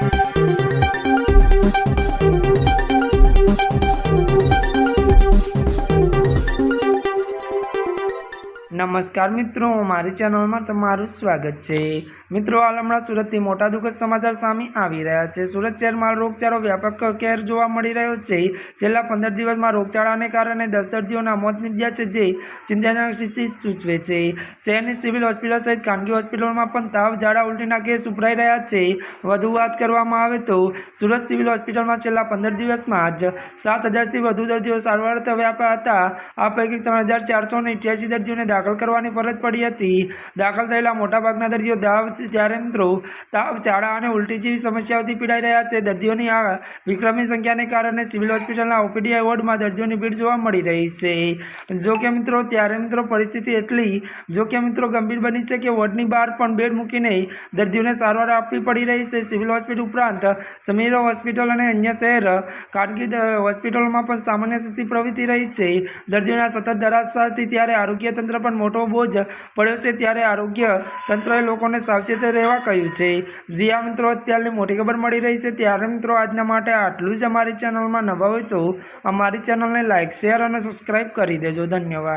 Thank you. નમસ્કાર મિત્રો, મારી ચેનલમાં તમારું સ્વાગત છે. મિત્રો, હાલ હમણાં સુરતથી મોટા દુઃખદ સમાચાર સામે આવી રહ્યા છે. સુરત શહેરમાં રોગચાળો વ્યાપક કેર જોવા મળી રહ્યો છે. છેલ્લા પંદર દિવસમાં રોગચાળાને કારણે દસ દર્દીઓના મોત નીપજ્યા છે, જે ચિંતાજનક સ્થિતિ સૂચવે છે. શહેરની સિવિલ હોસ્પિટલ સહિત ખાનગી હોસ્પિટલોમાં પણ તાવ, ઝાડા, ઉલટીના કેસ ઉભરાઈ રહ્યા છે. વધુ વાત કરવામાં આવે તો, સુરત સિવિલ હોસ્પિટલમાં છેલ્લા પંદર દિવસમાં જ સાત હજારથી વધુ દર્દીઓ સારવાર અર્થે હતા. આ પૈકી ત્રણ હજાર ચારસો ને દર્દીઓને દાખલ કરવાની ફરજ પડી હતી. દાખલ થયેલા મોટાભાગના દર્દીઓ તાવ ત્યારે મિત્રો તાવ, ઝાડા અને ઉલટી જેવી સમસ્યાઓથી પીડાઈ રહ્યા છે. દર્દીઓની આ વિક્રમી સંખ્યાને કારણે સિવિલ હોસ્પિટલના ઓપીડી વોર્ડમાં દર્દીઓની ભીડ જોવા મળી રહી છે. જો કે મિત્રો, ત્યારે મિત્રો પરિસ્થિતિ એટલી, જો કે મિત્રો ગંભીર બની છે કે વોર્ડની બહાર પણ બેડ મૂકીને દર્દીઓને સારવાર આપવી પડી રહી છે. સિવિલ હોસ્પિટલ ઉપરાંત સમીર હોસ્પિટલ અને અન્ય શહેર, ખાનગી હોસ્પિટલોમાં પણ સામાન્ય સ્થિતિ પ્રવૃત્તિ રહી છે. દર્દીઓના સતત ધરાશાથી ત્યારે આરોગ્ય તંત્ર પર મોટો બોજ પડ્યો છે ત્યારે આરોગ્ય તંત્રએ લોકોને સાવચેત રહેવા કહ્યું છે. જી મિત્રો, અત્યારની મોટી ખબર મળી રહી છે. ત્યારે મિત્રો, આજના માટે આટલું જ અમારી ચેનલમાં નવા હોય તો અમારી ચેનલને લાઇક શેર અને સબસ્ક્રાઈબ કરી દેજો. ધન્યવાદ.